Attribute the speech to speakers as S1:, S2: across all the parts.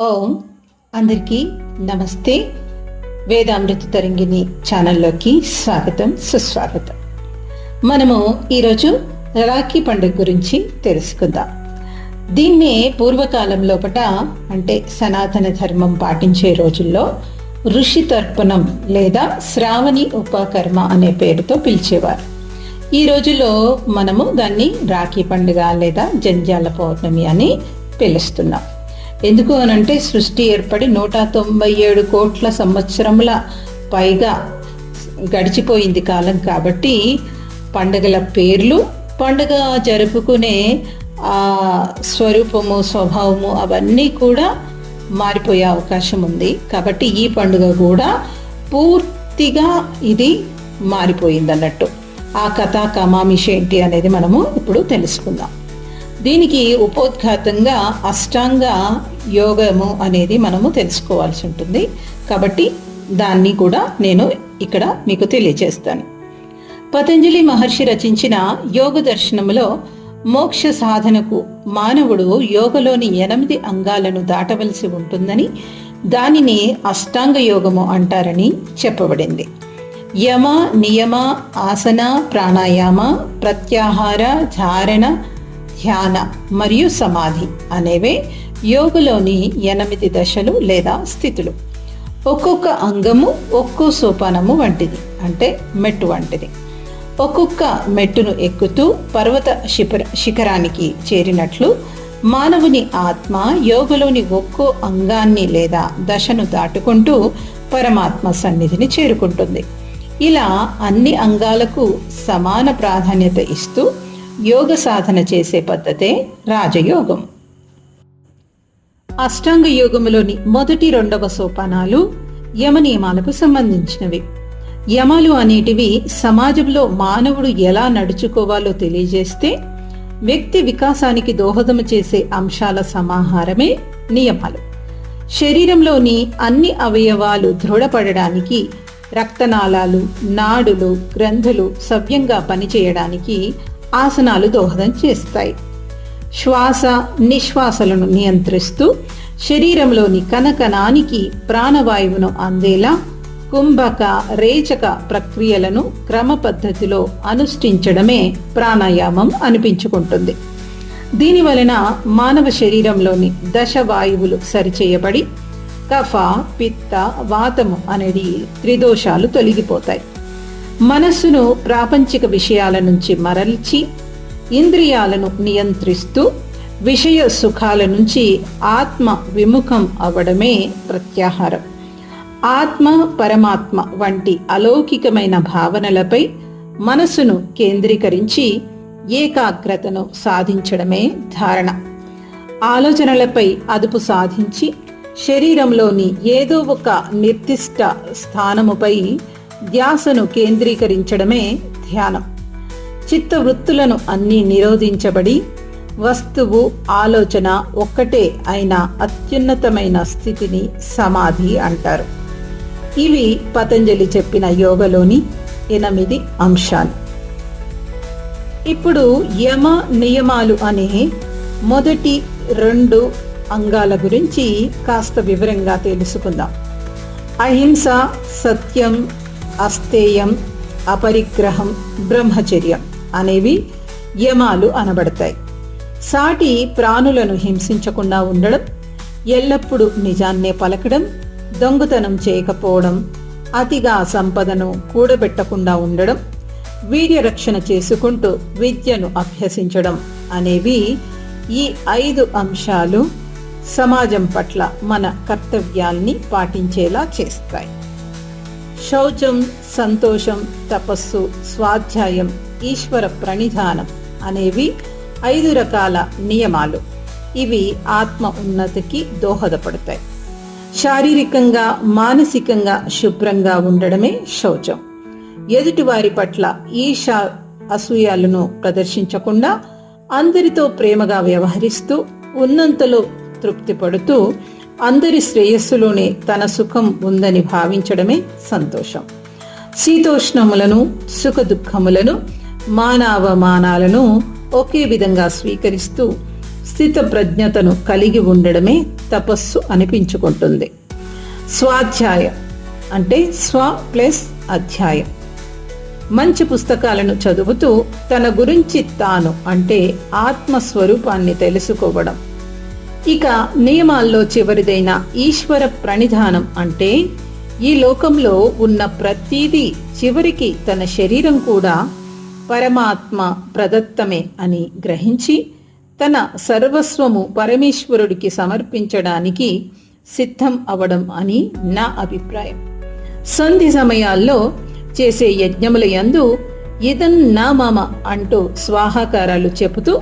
S1: ఓం. అందరికీ నమస్తే. వేదామృత తరంగిణి ఛానల్లోకి స్వాగతం సుస్వాగతం. మనము ఈరోజు రాఖీ పండుగ గురించి తెలుసుకుందాం. దీన్నే పూర్వకాలం లోపట అంటే సనాతన ధర్మం పాటించే రోజుల్లో ఋషి తర్పణం లేదా శ్రావణి ఉపకర్మ అనే పేరుతో పిలిచేవారు. ఈ రోజుల్లో మనము దాన్ని రాఖీ పండుగ లేదా జంజాల పౌర్ణమి అని పిలుస్తున్నాం. ఎందుకు అనంటే సృష్టి ఏర్పడి నూట తొంభై ఏడు కోట్ల సంవత్సరముల పైగా గడిచిపోయింది కాలం కాబట్టి పండుగల పేర్లు పండుగ జరుపుకునే ఆ స్వరూపము స్వభావము అవన్నీ కూడా మారిపోయే అవకాశం ఉంది. కాబట్టి ఈ పండుగ కూడా పూర్తిగా ఇది మారిపోయింది అన్నట్టు ఆ కథ కమామిష ఏంటి అనేది మనము ఇప్పుడు తెలుసుకుందాం. దీనికి ఉపోద్ఘాతంగా అష్టాంగ యోగము అనేది మనము తెలుసుకోవాల్సి ఉంటుంది. కాబట్టి దాన్ని కూడా నేను ఇక్కడ మీకు తెలియజేస్తాను. పతంజలి మహర్షి రచించిన యోగ దర్శనములో మోక్ష సాధనకు మానవుడు యోగలోని ఎనిమిది అంగాలను దాటవలసి ఉంటుందని దానిని అష్టాంగ యోగము అంటారని చెప్పబడింది. యమ నియమ ఆసన ప్రాణాయామ ప్రత్యాహార ధారణ ధ్యాన మరియు సమాధి అనేవే యోగలోని ఎనిమిది దశలు లేదా స్థితులు. ఒక్కొక్క అంగము ఒక్కో సోపానము వంటిది అంటే మెట్టు వంటిది. ఒక్కొక్క మెట్టును ఎక్కుతూ పర్వత శిఖర శిఖరానికి చేరినట్లు మానవుని ఆత్మ యోగలోని ఒక్కో అంగాన్ని లేదా దశను దాటుకుంటూ పరమాత్మ సన్నిధిని చేరుకుంటుంది. ఇలా అన్ని అంగాలకు సమాన ప్రాధాన్యత ఇస్తూ యోగ సాధన చేసే పద్ధతే రాజయోగం. అష్టాంగ యోగములోని మొదటి రెండవ సోపానాలు యమ నియమాలకు సంబంధించినవి. యమాలు అనేటివి సమాజంలో మానవుడు ఎలా నడుచుకోవాలో తెలియజేస్తే వ్యక్తి వికాసానికి దోహదము చేసే అంశాల సమాహారమే నియమాలు. శరీరంలోని అన్ని అవయవాలు దృఢపడడానికి రక్తనాళాలు నాడులు గ్రంథులు సవ్యంగా పనిచేయడానికి ఆసనాలు దోహదం చేస్తాయి. శ్వాస నిశ్వాసలను నియంత్రిస్తూ శరీరంలోని కణకణానికి ప్రాణవాయువును అందేలా కుంభక రేచక ప్రక్రియలను క్రమ పద్ధతిలో అనుష్ఠించడమే ప్రాణాయామం అనిపించుకుంటుంది. దీని వలన మానవ శరీరంలోని దశ వాయువులు సరిచేయబడి కఫ పిత్త వాతము అనేది త్రిదోషాలు తొలగిపోతాయి. మనస్సును ప్రాపంచిక విషయాల నుంచి మరల్చి ఇంద్రియాలను నియంత్రిస్తూ విషయ సుఖాల నుంచి ఆత్మ విముఖం అవ్వడమే ప్రత్యాహారం. ఆత్మ పరమాత్మ వంటి అలౌకికమైన భావనలపై మనసును కేంద్రీకరించి ఏకాగ్రతను సాధించడమే ధారణ. ఆలోచనలపై అదుపు సాధించి శరీరంలోని ఏదో ఒక నిర్దిష్ట స్థానముపై ధ్యాసను కేంద్రీకరించడమే ధ్యానం. చిత్తవృత్తులను అన్నీ నిరోధించబడి వస్తువు ఆలోచన ఒక్కటే అయిన అత్యున్నతమైన స్థితిని సమాధి అంటారు. ఇవి పతంజలి చెప్పిన యోగలోని ఎనిమిది అంశాలు. ఇప్పుడు యమ నియమాలు అనే మొదటి రెండు అంగాల గురించి కాస్త వివరంగా తెలుసుకుందాం. అహింస సత్యం అస్తేయం అపరిగ్రహం బ్రహ్మచర్యం అనేవి యమాలు అనబడతాయి. సాటి ప్రాణులను హింసించకుండా ఉండడం ఎల్లప్పుడూ నిజాన్నే పలకడం దొంగతనం చేయకపోవడం అతిగా సంపదను కూడబెట్టకుండా ఉండడం వీర్యరక్షణ చేసుకుంటూ విద్యను అభ్యసించడం అనేవి ఈ ఐదు అంశాలు సమాజం పట్ల మన కర్తవ్యాల్ని పాటించేలా చేస్తాయి. శౌచం సంతోషం తపస్సు స్వాధ్యాయం ఈశ్వర ప్రణిధానం అనేవి ఐదు రకాల నియమాలు. ఇవి ఆత్మ ఉన్నతికి దోహదపడతాయి. శారీరకంగా మానసికంగా శుభ్రంగా ఉండడమే శౌచం. ఎదుటివారి పట్ల ఈశా అసూయాలను ప్రదర్శించకుండా అందరితో ప్రేమగా వ్యవహరిస్తూ ఉన్నంతలో తృప్తి పడుతూ అందరి శ్రేయస్సులోనే తన సుఖం ఉందని భావించడమే సంతోషం. శీతోష్ణములను సుఖ దుఃఖములను మానవమానాలను ఒకే విధంగా స్వీకరిస్తూ స్థిత ప్రజ్ఞతను కలిగి ఉండడమే తపస్సు అనిపించుకుంటుంది. స్వాధ్యాయం అంటే స్వ ప్లస్ అధ్యాయం. మంచి పుస్తకాలను చదువుతూ తన గురించి తాను అంటే ఆత్మస్వరూపాన్ని తెలుసుకోవడం. ఇక నియమాల్లో చివరిదైన ఈశ్వర ప్రణిధానం అంటే ఈ లోకంలో ఉన్న ప్రతీదీ చివరికి తన శరీరం కూడా పరమాత్మ ప్రదత్తమే అని గ్రహించి తన సర్వస్వము పరమేశ్వరుడికి సమర్పించడానికి సిద్ధం అవడం అని నా అభిప్రాయం. సంధి సమయాల్లో చేసే యజ్ఞముల యందు ఇదన్ నా మామ అంటూ స్వాహాకారాలు చెబుతూ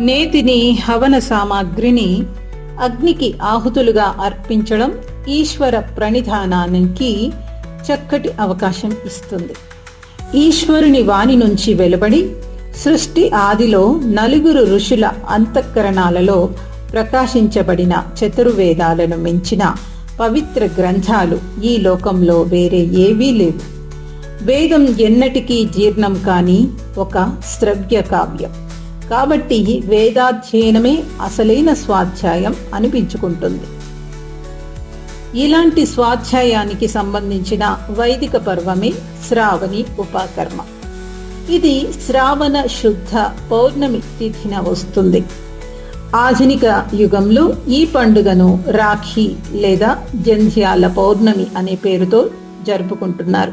S1: నేతిని హవన సామాగ్రిని అగ్నికి ఆహుతులుగా అర్పించడం ఈశ్వర ప్రణిధానానికి చక్కటి అవకాశం ఇస్తుంది. ఈశ్వరుని వాణి నుంచి వెలువడి సృష్టి ఆదిలో నలుగురు ఋషుల అంతఃకరణాలలో ప్రకాశించబడిన చతుర్వేదాలను మించిన పవిత్ర గ్రంథాలు ఈ లోకంలో వేరే ఏవీ లేవు. వేదం ఎన్నటికీ జీర్ణం కాని ఒక శ్రవ్య కావ్యం. కాబట్టి వేదాధ్యయనమే అసలైన స్వాధ్యాయం అనిపించుకుంటుంది. ఇలాంటి స్వాధ్యాయానికి సంబంధించిన వైదిక పర్వమే శ్రావణి ఉపాకర్మ. ఇది శ్రావణ శుద్ధ పౌర్ణమి తిథిన వస్తుంది. ఆధునిక యుగంలో ఈ పండుగను రాఖీ లేదా జంధ్యాల పౌర్ణమి అనే పేరుతో జరుపుకుంటున్నారు.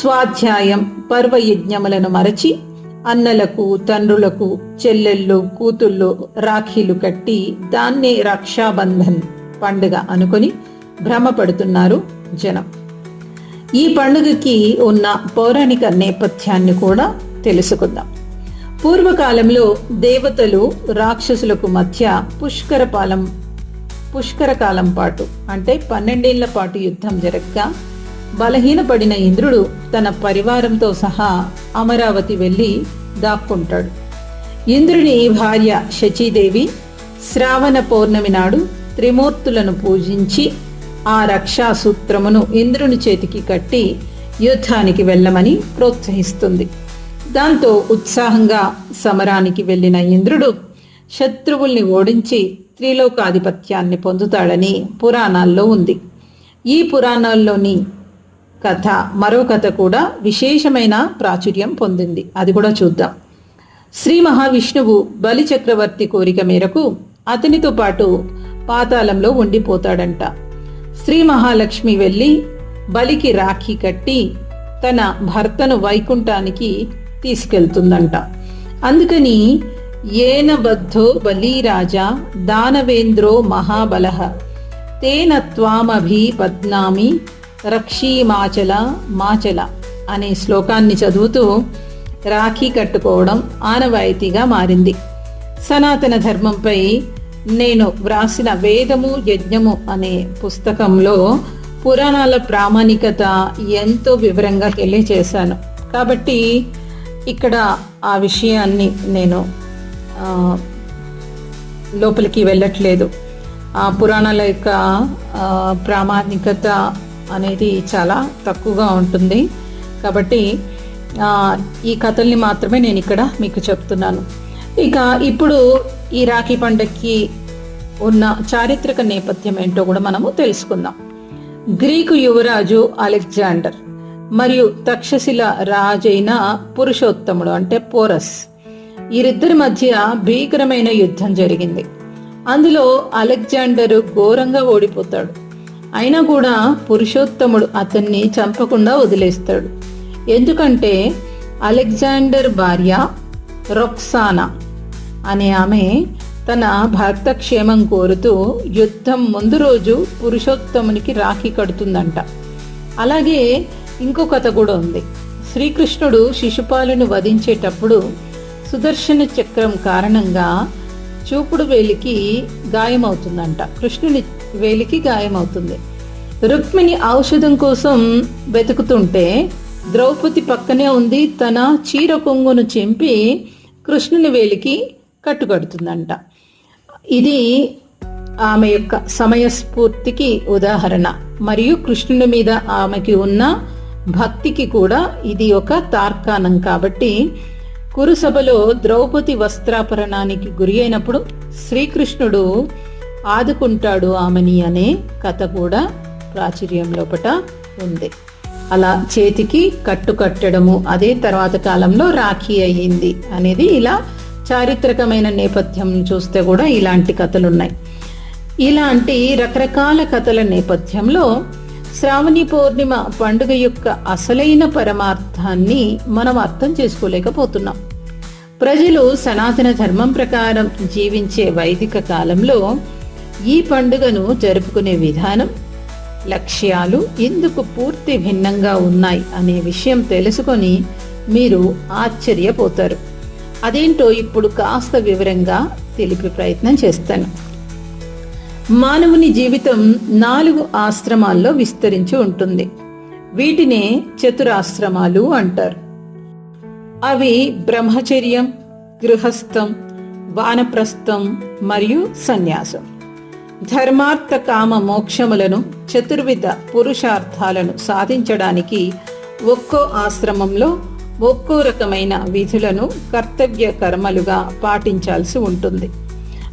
S1: స్వాధ్యాయం పర్వయజ్ఞములను మరచి అన్నలకు తండ్రులకు చెల్లెళ్ళు కూతుళ్ళు రాఖీలు కట్టి దాన్నే రక్షాబంధన్ పండుగ అనుకొని భ్రమపడుతున్నారు జనం. ఈ పండుగకి ఉన్న పౌరాణిక నేపథ్యాన్ని కూడా తెలుసుకుందాం. పూర్వకాలంలో దేవతలు రాక్షసులకు మధ్య పుష్కరపాలం పుష్కరకాలం పాటు అంటే పన్నెండేళ్ళ పాటు యుద్ధం జరగగా బలహీనపడిన ఇంద్రుడు తన పరివారంతో సహా అమరావతి వెళ్ళి దాక్కుంటాడు. ఇంద్రుని భార్య శచీదేవి శ్రావణ పౌర్ణమి నాడు త్రిమూర్తులను పూజించి ఆ రక్షా సూత్రమును ఇంద్రుని చేతికి కట్టి యుద్ధానికి వెళ్ళమని ప్రోత్సహిస్తుంది. దాంతో ఉత్సాహంగా సమరానికి వెళ్ళిన ఇంద్రుడు శత్రువుల్ని ఓడించి త్రిలోకాధిపత్యాన్ని పొందుతాడని పురాణాల్లో ఉంది. ఈ పురాణాల్లోని కథ మరో కథ కూడా విశేషమైన ప్రాచుర్యం పొందింది. అది కూడా చూద్దాం. శ్రీ మహావిష్ణువు బలి చక్రవర్తి కోరిక మేరకు అతనితో పాటు పాతాళంలో ఉండిపోతాడంట. శ్రీ మహాలక్ష్మి వెళ్ళి బలికి రాఖీ కట్టి తన భర్తను వైకుంఠానికి తీసుకెళ్తుందంట. అందుకని ఏనబద్ధో బలీరాజా దానవేంద్రో మహాబలహ తేన త్వామభి పద్నామి రక్షీమాచల మాచల అనే శ్లోకాన్ని చదువుతూ రాఖీ కట్టుకోవడం ఆనవాయితీగా మారింది. సనాతన ధర్మంపై నేను వ్రాసిన వేదము యజ్ఞము అనే పుస్తకంలో పురాణాల ప్రామాణికత ఎంతో వివరంగా తెలియచేశాను. కాబట్టి ఇక్కడ ఆ విషయాన్ని నేను లోపలికి వెళ్ళట్లేదు. ఆ పురాణాల యొక్క ప్రామాణికత అనేది చాలా తక్కువగా ఉంటుంది. కాబట్టి ఈ కథల్ని మాత్రమే నేను ఇక్కడ మీకు చెప్తున్నాను. ఇక ఇప్పుడు ఈ రాఖీ పండగకి ఉన్న చారిత్రక నేపథ్యం ఏంటో కూడా మనము తెలుసుకుందాం. గ్రీకు యువరాజు అలెగ్జాండర్ మరియు తక్షశిల రాజైన పురుషోత్తముడు అంటే పోరస్ వీరిద్దరి మధ్య భీకరమైన యుద్ధం జరిగింది. అందులో అలెగ్జాండరు ఘోరంగా ఓడిపోతాడు. అయినా కూడా పురుషోత్తముడు అతన్ని చంపకుండా వదిలేస్తాడు. ఎందుకంటే అలెగ్జాండర్ భార్య రొక్సానా అనే ఆమె తన భర్త క్షేమం కోరుతూ యుద్ధం ముందు రోజు పురుషోత్తమునికి రాఖీ కడుతుందంట. అలాగే ఇంకో కథ కూడా ఉంది. శ్రీకృష్ణుడు శిశుపాలను వధించేటప్పుడు సుదర్శన చక్రం కారణంగా చూపుడు వేలికి గాయమవుతుందంట. కృష్ణుని వేలికి గాయమవుతుంది. రుక్మిణి ఔషధం కోసం వెతుకుతుంటే ద్రౌపది పక్కనే ఉంది. తన చీర కొంగును చెంపి కృష్ణుని వేలికి కట్టుకడుతుందంట ఇది ఆమె యొక్క సమయస్ఫూర్తికి ఉదాహరణ. మరియు కృష్ణుని మీద ఆమెకి ఉన్న భక్తికి కూడా ఇది ఒక తార్కాణం కాబట్టి కురుసభలో ద్రౌపది వస్త్రాపరణానికి గురి అయినప్పుడు శ్రీకృష్ణుడు ఆదుకుంటాడు ఆమెని అనే కథ కూడా ప్రాచుర్యం లోపట ఉంది. అలా చేతికి కట్టు కట్టడము అదే తర్వాత కాలంలో రాఖీ అయ్యింది అనేది ఇలా చారిత్రకమైన నేపథ్యం చూస్తే కూడా ఇలాంటి కథలు ఉన్నాయి ఇలాంటి రకరకాల కథల నేపథ్యంలో శ్రావణి పౌర్ణిమ పండుగ యొక్క అసలైన పరమార్థాన్ని మనం అర్థం చేసుకోలేకపోతున్నాం. ప్రజలు సనాతన ధర్మం ప్రకారం జీవించే వైదిక కాలంలో ఈ పండుగను జరుపుకునే విధానం లక్ష్యాలు ఎందుకు పూర్తి భిన్నంగా ఉన్నాయి అనే విషయం తెలుసుకొని మీరు ఆశ్చర్యపోతారు. అదేంటో ఇప్పుడు కాస్త వివరంగా తెలిపే ప్రయత్నం చేస్తాను. మానవుని జీవితం నాలుగు ఆశ్రమాల్లో విస్తరించి ఉంటుంది. వీటినే చతురాశ్రమాలు అంటారు. అవి బ్రహ్మచర్యం గృహస్థం వానప్రస్థం మరియు సన్యాసం. ధర్మార్థ కామ మోక్షములను చతుర్విధ పురుషార్థాలను సాధించడానికి ఒక్కో ఆశ్రమంలో ఒక్కో రకమైన విధులను కర్తవ్య కర్మలుగా పాటించాల్సి ఉంటుంది.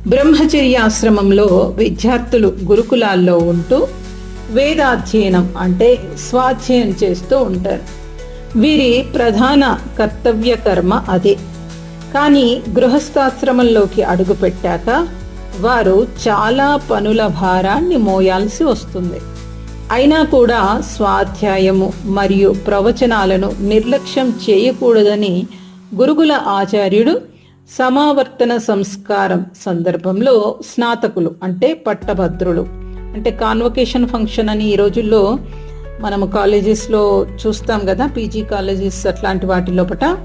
S1: బ్రహ్మచర్యాశ్రమంలో విద్యార్థులు గురుకులాల్లో ఉంటూ వేదాధ్యయనం అంటే స్వాధ్యయనం చేస్తూ ఉంటారు. వీరి ప్రధాన కర్తవ్య కర్మ అదే. కానీ గృహస్థాశ్రమంలోకి అడుగుపెట్టాక వారు చాలా పనుల భారాన్ని మోయాల్సి వస్తుంది. అయినా కూడా స్వాధ్యాయము మరియు ప్రవచనాలను నిర్లక్ష్యం చేయకూడదని గురుగుల ఆచార్యుడు సమావర్తన సంస్కారం సందర్భంలో స్నాతకులు అంటే పట్టభద్రులు అంటే కాన్వకేషన్ ఫంక్షన్ అని ఈ రోజుల్లో మనము కాలేజెస్లో చూస్తాం కదా పీజీ కాలేజెస్ అట్లాంటి వాటి లోపల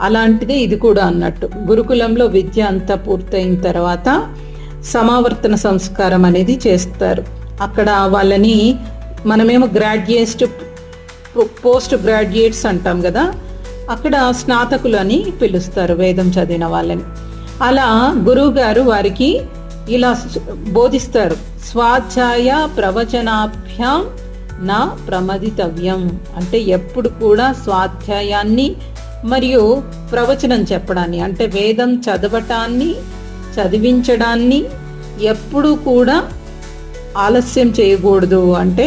S1: అలాంటిదే ఇది కూడా అన్నట్టు. గురుకులంలో విద్య అంతా పూర్తయిన తర్వాత సమావర్తన సంస్కారం అనేది చేస్తారు. అక్కడ వాళ్ళని మనమేమో గ్రాడ్యుయేట్ పోస్ట్ గ్రాడ్యుయేట్స్ అంటాం కదా అక్కడ స్నాతకులు అని పిలుస్తారు వేదం చదివిన వాళ్ళని. అలా గురువు గారు వారికి ఇలా బోధిస్తారు స్వాధ్యాయ ప్రవచనాభ్యాం నా ప్రమదితవ్యం. అంటే ఎప్పుడు కూడా స్వాధ్యాయాన్ని మరియు ప్రవచనం చెప్పడాన్ని అంటే వేదం చదవటాన్ని చదివించడాన్ని ఎప్పుడూ కూడా ఆలస్యం చేయకూడదు అంటే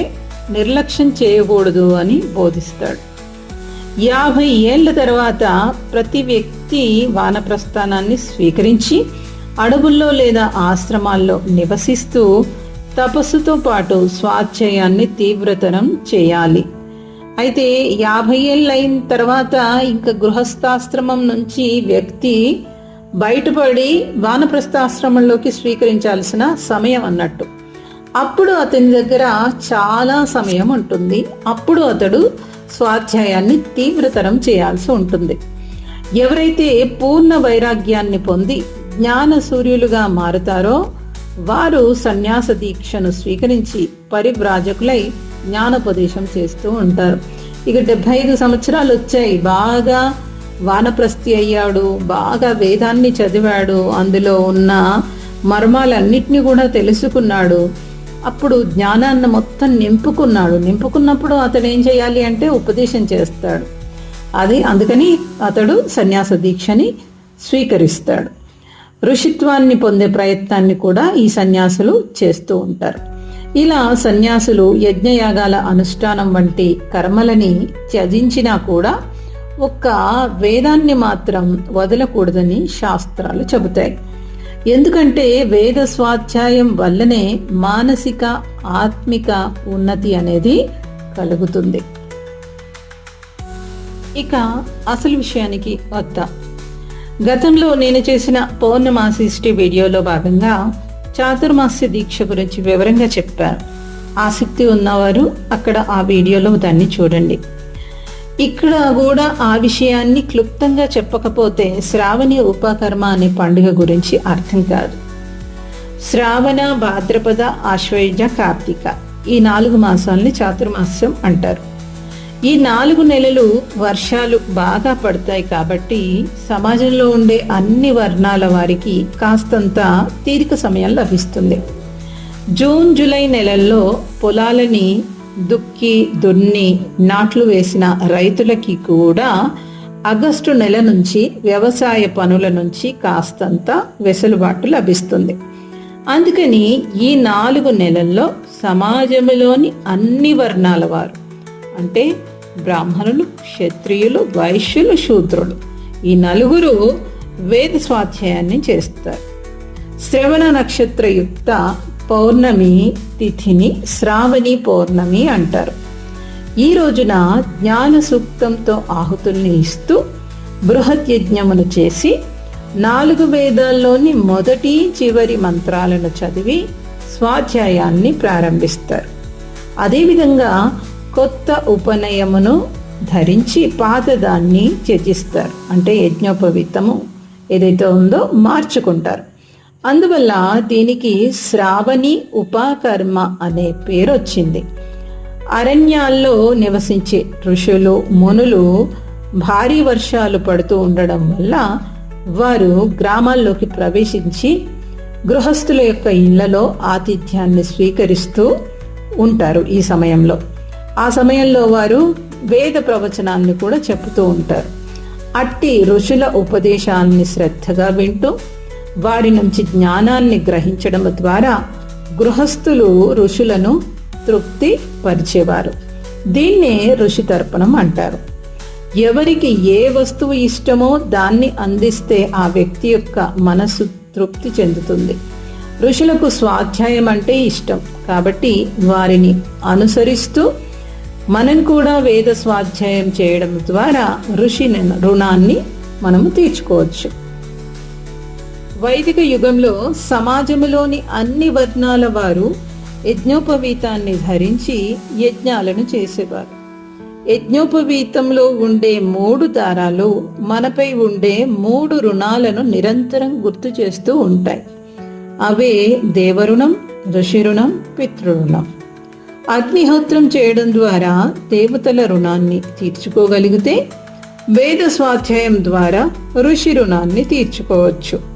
S1: నిర్లక్ష్యం చేయకూడదు అని బోధిస్తాడు. యాభై ఏళ్ళ తర్వాత ప్రతి వ్యక్తి వానప్రస్థానాన్ని స్వీకరించి అడవుల్లో లేదా ఆశ్రమాల్లో నివసిస్తూ తపస్సుతో పాటు స్వాధ్యాయాన్ని తీవ్రతరం చేయాలి. అయితే యాభై ఏళ్ళు అయిన తర్వాత ఇంకా గృహస్థాశ్రమం నుంచి వ్యక్తి బయటపడి వానప్రస్థాశ్రమంలోకి స్వీకరించాల్సిన సమయం అన్నట్టు. అప్పుడు అతని దగ్గర చాలా సమయం ఉంటుంది. అప్పుడు అతడు స్వాధ్యాయాన్ని తీవ్రతరం చేయాల్సి ఉంటుంది. ఎవరైతే పూర్ణ వైరాగ్యాన్ని పొంది జ్ఞాన సూర్యులుగా మారుతారో వారు సన్యాస దీక్షను స్వీకరించి పరివ్రాజకులై జ్ఞానోపదేశం చేస్తూ ఉంటారు. ఇక డెబ్బై ఐదు సంవత్సరాలు వచ్చాయి. బాగా వానప్రస్థి అయ్యాడు బాగా వేదాన్ని చదివాడు అందులో ఉన్న మర్మాలన్నిటినీ కూడా తెలుసుకున్నాడు. అప్పుడు జ్ఞానాన్ని మొత్తం నింపుకున్నాడు. నింపుకున్నప్పుడు అతడు ఏం చేయాలి అంటే ఉపదేశం చేస్తాడు. అది అందుకని అతడు సన్యాస దీక్షని స్వీకరిస్తాడు. ఋషిత్వాన్ని పొందే ప్రయత్నాన్ని కూడా ఈ సన్యాసులు చేస్తూ ఉంటారు. ఇలా సన్యాసులు యజ్ఞయాగాల అనుష్ఠానం వంటి కర్మలని త్యజించినా కూడా ఒక్క వేదాన్ని మాత్రం వదలకూడదని శాస్త్రాలు చెబుతాయి. ఎందుకంటే వేద స్వాధ్యాయం వల్లనే మానసిక ఆత్మిక ఉన్నతి అనేది కలుగుతుంది. ఇక అసలు విషయానికి వద్దా. గతంలో నేను చేసిన పౌర్ణమాసిష్టి వీడియోలో భాగంగా చాతుర్మాస్య దీక్ష గురించి వివరంగా చెప్పాను. ఆసక్తి ఉన్నవారు అక్కడ ఆ వీడియోలో దాన్ని చూడండి. ఇక్కడ కూడా ఆ విషయాన్ని క్లుప్తంగా చెప్పకపోతే శ్రావణి ఉపకర్మ అనే పండుగ గురించి అర్థం కాదు. శ్రావణ భాద్రపద ఆశ్వయుజ కార్తీక ఈ నాలుగు మాసాలని చాతుర్మాస్యం అంటారు. ఈ నాలుగు నెలలు వర్షాలు బాగా పడతాయి కాబట్టి సమాజంలో ఉండే అన్ని వర్ణాల వారికి కాస్తంత తీరిక సమయం లభిస్తుంది. జూన్ జూలై నెలల్లో పొలాలని దుక్కి దున్ని నాట్లు వేసిన రైతులకి కూడా ఆగస్టు నెల నుంచి వ్యవసాయ పనుల నుంచి కాస్తంత వెసులుబాటు లభిస్తుంది. అందుకని ఈ నాలుగు నెలల్లో సమాజంలోని అన్ని వర్ణాల వారు అంటే బ్రాహ్మణులు క్షత్రియులు వైశ్యులు శూద్రులు ఈ నలుగురు వేద స్వాధ్యాయాన్ని చేస్తారు శ్రవణ నక్షత్రయుక్త పౌర్ణమి తిథిని శ్రావణి పౌర్ణమి అంటారు. ఈ రోజున జ్ఞాన సూక్తంతో ఆహుతుల్ని ఇస్తూ బృహత్ యజ్ఞమును చేసి నాలుగు వేదాల్లోని మొదటి చివరి మంత్రాలను చదివి స్వాధ్యాయాన్ని ప్రారంభిస్తారు. అదేవిధంగా కొత్త ఉపనయమును ధరించి పాతదాన్ని త్యజిస్తారు. అంటే యజ్ఞోపవిత్తము ఏదైతే ఉందో మార్చుకుంటారు. అందువల్ల దీనికి శ్రావణి ఉపాకర్మ అనే పేరు వచ్చింది. అరణ్యాల్లో నివసించే ఋషులు మునులు భారీ వర్షాలు పడుతూ ఉండడం వల్ల వారు గ్రామాల్లోకి ప్రవేశించి గృహస్థుల యొక్క ఇళ్ళలో ఆతిథ్యాన్ని స్వీకరిస్తూ ఉంటారు ఈ సమయంలో. ఆ సమయంలో వారు వేద ప్రవచనాన్ని కూడా చెబుతూ ఉంటారు. అట్టి ఋషుల ఉపదేశాన్ని శ్రద్ధగా వింటూ వారి నుంచి జ్ఞానాన్ని గ్రహించడం ద్వారా గృహస్థులు ఋషులను తృప్తి పరిచేవారు దీన్నే ఋషి తర్పణం అంటారు. ఎవరికి ఏ వస్తువు ఇష్టమో దాన్ని అందిస్తే ఆ వ్యక్తి యొక్క మనసు తృప్తి చెందుతుంది. ఋషులకు స్వాధ్యాయం అంటే ఇష్టం. కాబట్టి వారిని అనుసరిస్తూ మనం కూడా వేద స్వాధ్యాయం చేయడం ద్వారా ఋషి రుణాన్ని మనము తీర్చుకోవచ్చు. వైదిక యుగంలో సమాజంలోని అన్ని వర్ణాల వారు యజ్ఞోపవీతాన్ని ధరించి యజ్ఞాలను చేసేవారు. యజ్ఞోపవీతంలో ఉండే మూడు దారాలు మనపై ఉండే మూడు రుణాలను నిరంతరం గుర్తు చేస్తూ ఉంటాయి. అవే దేవరుణం ఋషిరుణం పితృరుణం. అగ్నిహోత్రం చేయడం ద్వారా దేవతల రుణాన్ని తీర్చుకోగలిగితే వేద స్వాధ్యాయం ద్వారా ఋషి రుణాన్ని తీర్చుకోవచ్చు.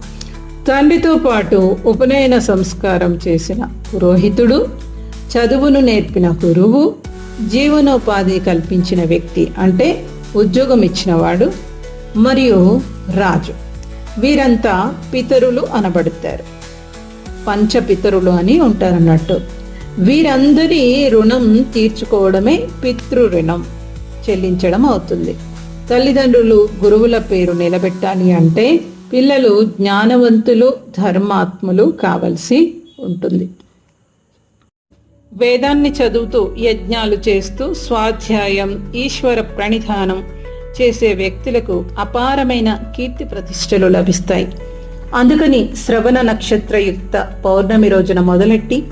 S1: తండ్రితో పాటు ఉపనయన సంస్కారం చేసిన పురోహితుడు చదువును నేర్పిన గురువు జీవనోపాధి కల్పించిన వ్యక్తి అంటే ఉద్యోగం ఇచ్చినవాడు మరియు రాజు. వీరంతా పితరులు అనబడతారు. పంచపితరులు అని ఉంటారన్నట్టు. వీరందరి రుణం తీర్చుకోవడమే పితృ రుణం చెల్లించడం అవుతుంది. తల్లిదండ్రులు గురువుల పేరు నిలబెట్టాలి అంటే పిల్లలు జ్ఞానవంతులు ధర్మాత్ములు కావలసి ఉంటుంది. వేదాన్ని చదువుతూ యజ్ఞాలు చేస్తూ స్వాధ్యాయం ఈశ్వర ప్రణిధానం చేసే వ్యక్తులకు అపారమైన కీర్తి ప్రతిష్టలు లభిస్తాయి. అందుకని శ్రవణ నక్షత్రయుక్త పౌర్ణమి రోజున మొదలెట్టి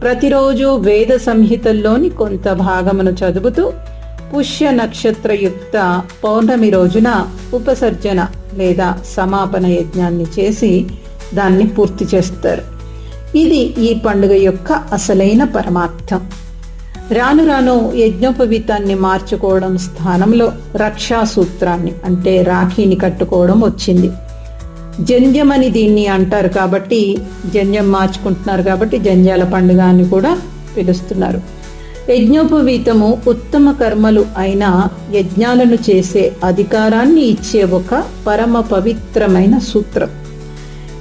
S1: ప్రతిరోజు వేద సంహితల్లోని కొంత భాగమును చదువుతూ పుష్య నక్షత్రయుక్త పౌర్ణమి రోజున ఉపసర్జన లేదా సమాపన యజ్ఞాన్ని చేసి దాన్ని పూర్తి చేస్తారు. ఇది ఈ పండుగ యొక్క అసలైన పరమార్థం. రాను రాను యజ్ఞోపవీతాన్ని మార్చుకోవడం స్థానంలో రక్షా సూత్రాన్ని అంటే రాఖీని కట్టుకోవడం వచ్చింది. జంధ్యమని దీన్ని అంటారు కాబట్టి జంధ్యం మార్చుకుంటున్నారు కాబట్టి జంజాల పండుగ అని కూడా పిలుస్తున్నారు. యజ్ఞోపవీతము ఉత్తమ కర్మలు అయిన యజ్ఞాలను చేసే అధికారాన్ని ఇచ్చే ఒక పరమ పవిత్రమైన సూత్రం.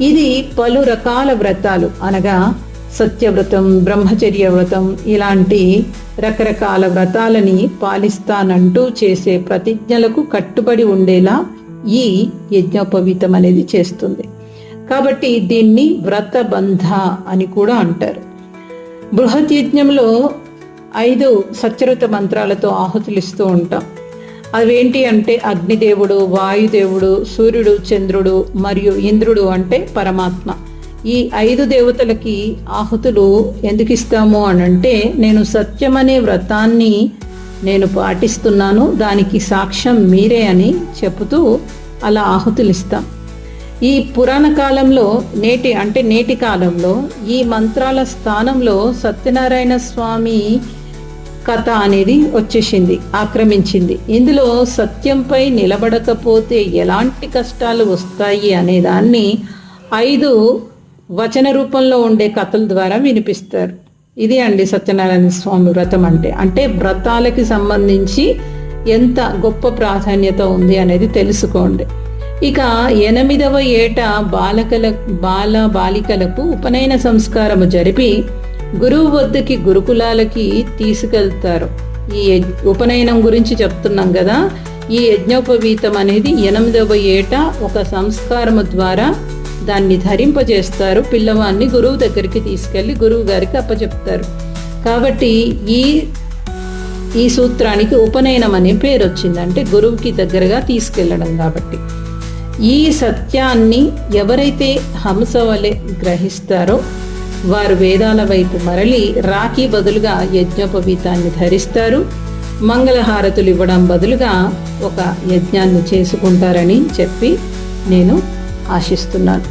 S1: ఇది పలు రకాల వ్రతాలు అనగా సత్యవ్రతం బ్రహ్మచర్య వ్రతం ఇలాంటి రకరకాల వ్రతాలని పాలిస్తానంటూ చేసే ప్రతిజ్ఞలకు కట్టుబడి ఉండేలా ఈ యజ్ఞోపవీతం అనేది చేస్తుంది. కాబట్టి దీన్ని వ్రతబంధ అని కూడా అంటారు. బృహత్ యజ్ఞంలో ఐదు సచ్చరిత మంత్రాలతో ఆహుతులు ఇస్తూ ఉంటాం. అవేంటి అంటే అగ్నిదేవుడు వాయుదేవుడు సూర్యుడు చంద్రుడు మరియు ఇంద్రుడు అంటే పరమాత్మ. ఈ ఐదు దేవతలకి ఆహుతులు ఎందుకు ఇస్తాము అని అంటే నేను సత్యమనే వ్రతాన్ని నేను పాటిస్తున్నాను దానికి సాక్ష్యం మీరే అని చెబుతూ అలా ఆహుతులు ఇస్తాం ఈ పురాణ కాలంలో నేటి అంటే నేటి కాలంలో ఈ మంత్రాల స్థానంలో సత్యనారాయణ స్వామి కథ అనేది వచ్చేసింది ఆక్రమించింది. ఇందులో సత్యంపై నిలబడకపోతే ఎలాంటి కష్టాలు వస్తాయి అనే దాన్ని ఐదు వచన రూపంలో ఉండే కథల ద్వారా వినిపిస్తారు. ఇది అండి సత్యనారాయణ స్వామి వ్రతం అంటే. అంటే వ్రతాలకి సంబంధించి ఎంత గొప్ప ప్రాధాన్యత ఉంది అనేది తెలుసుకోండి. ఇక ఎనిమిదవ ఏట బాలకల బాల బాలికలకు ఉపనయన సంస్కారము జరిపి గురువు వద్దకి గురుకులాలకి తీసుకెళ్తారు. ఈ ఉపనయనం గురించి చెప్తున్నాం కదా. ఈ యజ్ఞోపవీతం అనేది ఎనిమిదవ ఏట ఒక సంస్కారము ద్వారా దాన్ని ధరింపజేస్తారు. పిల్లవాడిని గురువు దగ్గరికి తీసుకెళ్ళి గురువు గారికి అప్పచెప్తారు. కాబట్టి ఈ ఈ సూత్రానికి ఉపనయనం అనే పేరు వచ్చింది. అంటే గురువుకి దగ్గరగా తీసుకెళ్ళడం కాబట్టి. ఈ సత్యాన్ని ఎవరైతే హంస వలె గ్రహిస్తారో వారు వేదాల వైపు మరలి రాఖీ బదులుగా యజ్ఞోపవీతాన్ని ధరిస్తారు. మంగళహారతులు ఇవ్వడం బదులుగా ఒక యజ్ఞాన్ని చేసుకుంటారని చెప్పి నేను ఆశిస్తున్నాను.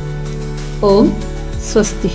S1: ఓం స్వస్తి.